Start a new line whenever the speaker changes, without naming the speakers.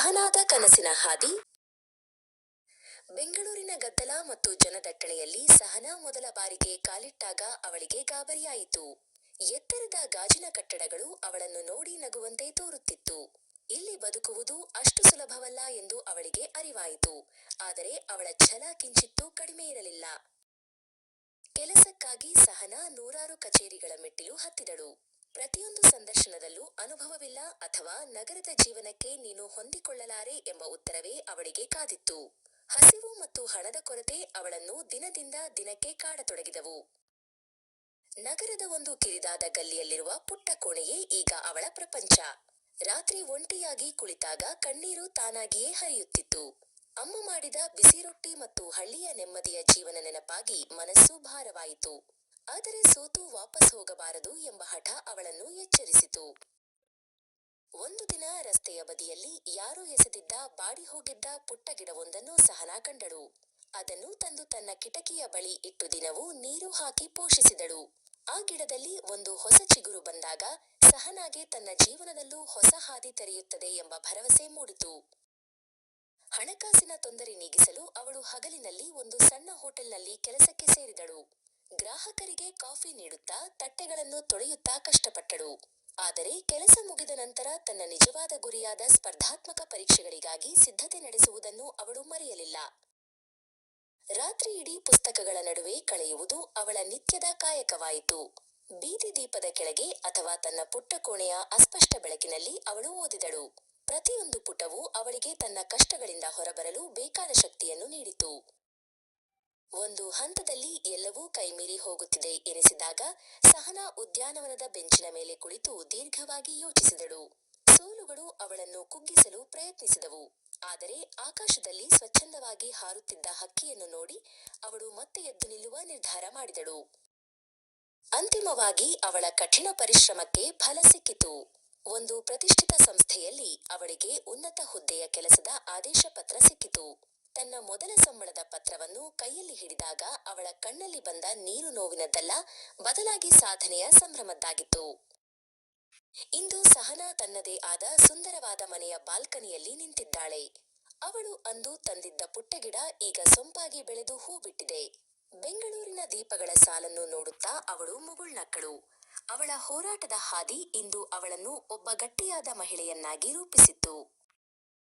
ಸಹನಾದ ಕನಸಿನ ಹಾದಿ. ಬೆಂಗಳೂರಿನ ಗದ್ದಲ ಮತ್ತು ಜನದಟ್ಟಣೆಯಲ್ಲಿ ಸಹನಾ ಮೊದಲ ಬಾರಿಗೆ ಕಾಲಿಟ್ಟಾಗ ಅವಳಿಗೆ ಗಾಬರಿಯಾಯಿತು. ಎತ್ತರದ ಗಾಜಿನ ಕಟ್ಟಡಗಳು ಅವಳನ್ನು ನೋಡಿ ನಗುವಂತೆ ತೋರುತ್ತಿತ್ತು. ಇಲ್ಲಿ ಬದುಕುವುದು ಅಷ್ಟು ಸುಲಭವಲ್ಲ ಎಂದು ಅವಳಿಗೆ ಅರಿವಾಯಿತು. ಆದರೆ ಅವಳ ಛಲ ಕಿಂಚಿತ್ತೂ ಕಡಿಮೆ ಇರಲಿಲ್ಲ. ಕೆಲಸಕ್ಕಾಗಿ ಸಹನಾ ನೂರಾರು ಕಚೇರಿಗಳ ಮೆಟ್ಟಿಲು ಹತ್ತಿದಳು. ಪ್ರತಿಯೊಂದು ಸಂದರ್ಶನದಲ್ಲೂ ಅನುಭವವಿಲ್ಲ ಅಥವಾ ನಗರದ ಜೀವನಕ್ಕೆ ನೀನು ಹೊಂದಿಕೊಳ್ಳಲಾರೆ ಎಂಬ ಉತ್ತರವೇ ಅವಳಿಗೆ ಕಾದಿತ್ತು. ಹಸಿವು ಮತ್ತು ಹಣದ ಕೊರತೆ ಅವಳನ್ನು ದಿನದಿಂದ ದಿನಕ್ಕೆ ಕಾಡತೊಡಗಿದವು. ನಗರದ ಒಂದು ಕಿರಿದಾದ ಗಲ್ಲಿಯಲ್ಲಿರುವ ಪುಟ್ಟ ಕೋಣೆಯೇ ಈಗ ಅವಳ ಪ್ರಪಂಚ. ರಾತ್ರಿ ಒಂಟಿಯಾಗಿ ಕುಳಿತಾಗ ಕಣ್ಣೀರು ತಾನಾಗಿಯೇ ಹರಿಯುತ್ತಿತ್ತು. ಅಮ್ಮ ಮಾಡಿದ ಬಿಸಿ ರೊಟ್ಟಿ ಮತ್ತು ಹಳ್ಳಿಯ ನೆಮ್ಮದಿಯ ಜೀವನ ನೆನಪಾಗಿ ಮನಸ್ಸು ಭಾರವಾಯಿತು. ಆದರೆ ಸೋತು ವಾಪಸ್ ಹೋಗಬಾರದು ಎಂಬ ಹಠ ಅವಳನ್ನು ಎಚ್ಚರಿಸಿತು. ಒಂದು ದಿನ ರಸ್ತೆಯ ಬದಿಯಲ್ಲಿ ಯಾರೋ ಎಸೆದಿದ್ದ ಬಾಡಿ ಹೋಗಿದ್ದ ಪುಟ್ಟ ಗಿಡವೊಂದನ್ನು ಸಹನಾ ಕಂಡಳು. ಅದನ್ನು ತಂದು ತನ್ನ ಕಿಟಕಿಯ ಬಳಿ ಇಟ್ಟು ದಿನವೂ ನೀರು ಹಾಕಿ ಪೋಷಿಸಿದಳು. ಆ ಗಿಡದಲ್ಲಿ ಒಂದು ಹೊಸ ಚಿಗುರು ಬಂದಾಗ ಸಹನಾಗೆ ತನ್ನ ಜೀವನದಲ್ಲೂ ಹೊಸ ಹಾದಿ ತೆರೆಯುತ್ತದೆ ಎಂಬ ಭರವಸೆ ಮೂಡಿತು. ಹಣಕಾಸಿನ ತೊಂದರೆ ನೀಗಿಸಲು ಅವಳು ಹಗಲಿನಲ್ಲಿ ಒಂದು ಸಣ್ಣ ಹೋಟೆಲ್ನಲ್ಲಿ ಕೆಲಸಕ್ಕೆ ಸೇರಿದಳು. ಗ್ರಾಹಕರಿಗೆ ಕಾಫಿ ನೀಡುತ್ತಾ ತಟ್ಟೆಗಳನ್ನು ತೊಳೆಯುತ್ತಾ ಕಷ್ಟಪಟ್ಟಳು. ಆದರೆ ಕೆಲಸ ಮುಗಿದ ನಂತರ ತನ್ನ ನಿಜವಾದ ಗುರಿಯಾದ ಸ್ಪರ್ಧಾತ್ಮಕ ಪರೀಕ್ಷೆಗಳಿಗಾಗಿ ಸಿದ್ಧತೆ ನಡೆಸುವುದನ್ನು ಅವಳು ಮರೆಯಲಿಲ್ಲ. ರಾತ್ರಿ ಪುಸ್ತಕಗಳ ನಡುವೆ ಕಳೆಯುವುದು ಅವಳ ನಿತ್ಯದ ಕಾಯಕವಾಯಿತು. ಬೀದಿ ದೀಪದ ಕೆಳಗೆ ಅಥವಾ ತನ್ನ ಪುಟ್ಟ ಕೋಣೆಯ ಅಸ್ಪಷ್ಟ ಬೆಳಕಿನಲ್ಲಿ ಅವಳು ಓದಿದಳು. ಪ್ರತಿಯೊಂದು ಪುಟವೂ ಅವಳಿಗೆ ತನ್ನ ಕಷ್ಟಗಳಿಂದ ಹೊರಬರಲು ಬೇಕಾದ ಶಕ್ತಿಯನ್ನು ನೀಡಿತು. ಒಂದು ಹಂತದಲ್ಲಿ ಎಲ್ಲವೂ ಕೈಮೀರಿ ಹೋಗುತ್ತಿದೆ ಎನಿಸಿದಾಗ ಸಹನಾ ಉದ್ಯಾನವನದ ಬೆಂಚಿನ ಮೇಲೆ ಕುಳಿತು ದೀರ್ಘವಾಗಿ ಯೋಚಿಸಿದಳು. ಸೋಲುಗಳು ಅವಳನ್ನು ಕುಗ್ಗಿಸಲು ಪ್ರಯತ್ನಿಸಿದವು. ಆದರೆ ಆಕಾಶದಲ್ಲಿ ಸ್ವಚ್ಛಂದವಾಗಿ ಹಾರುತ್ತಿದ್ದ ಹಕ್ಕಿಯನ್ನು ನೋಡಿ ಅವಳು ಮತ್ತೆ ಎದ್ದು ನಿಲ್ಲುವ ನಿರ್ಧಾರ ಮಾಡಿದಳು. ಅಂತಿಮವಾಗಿ ಅವಳ ಕಠಿಣ ಪರಿಶ್ರಮಕ್ಕೆ ಫಲ ಸಿಕ್ಕಿತು. ಒಂದು ಪ್ರತಿಷ್ಠಿತ ಸಂಸ್ಥೆಯಲ್ಲಿ ಅವಳಿಗೆ ಉನ್ನತ ಹುದ್ದೆಯ ಕೆಲಸದ ಆದೇಶ ಪತ್ರ ಸಿಕ್ಕಿತು. ತನ್ನ ಮೊದಲ ಸಂಬಳದ ಪತ್ರವನ್ನು ಕೈಯಲ್ಲಿ ಹಿಡಿದಾಗ ಅವಳ ಕಣ್ಣಲ್ಲಿ ಬಂದ ನೀರು ನೋವಿನದ್ದಲ್ಲ, ಬದಲಾಗಿ ಸಾಧನೆಯ ಸಂಭ್ರಮದ್ದಾಗಿತ್ತು. ಇಂದು ಸಹನಾ ತನ್ನದೇ ಆದ ಸುಂದರವಾದ ಮನೆಯ ಬಾಲ್ಕನಿಯಲ್ಲಿ ನಿಂತಿದ್ದಾಳೆ. ಅವಳು ಅಂದು ತಂದಿದ್ದ ಪುಟ್ಟಗಿಡ ಈಗ ಸೊಂಪಾಗಿ ಬೆಳೆದು ಹೂ ಬಿಟ್ಟಿದೆ. ಬೆಂಗಳೂರಿನ ದೀಪಗಳ ಸಾಲನ್ನು ನೋಡುತ್ತಾ ಅವಳು ಮುಗುಳ್ನಕ್ಕಳು. ಅವಳ ಹೋರಾಟದ ಹಾದಿ ಇಂದು ಅವಳನ್ನು ಒಬ್ಬ ಗಟ್ಟಿಯಾದ ಮಹಿಳೆಯನ್ನಾಗಿ ರೂಪಿಸಿತ್ತು.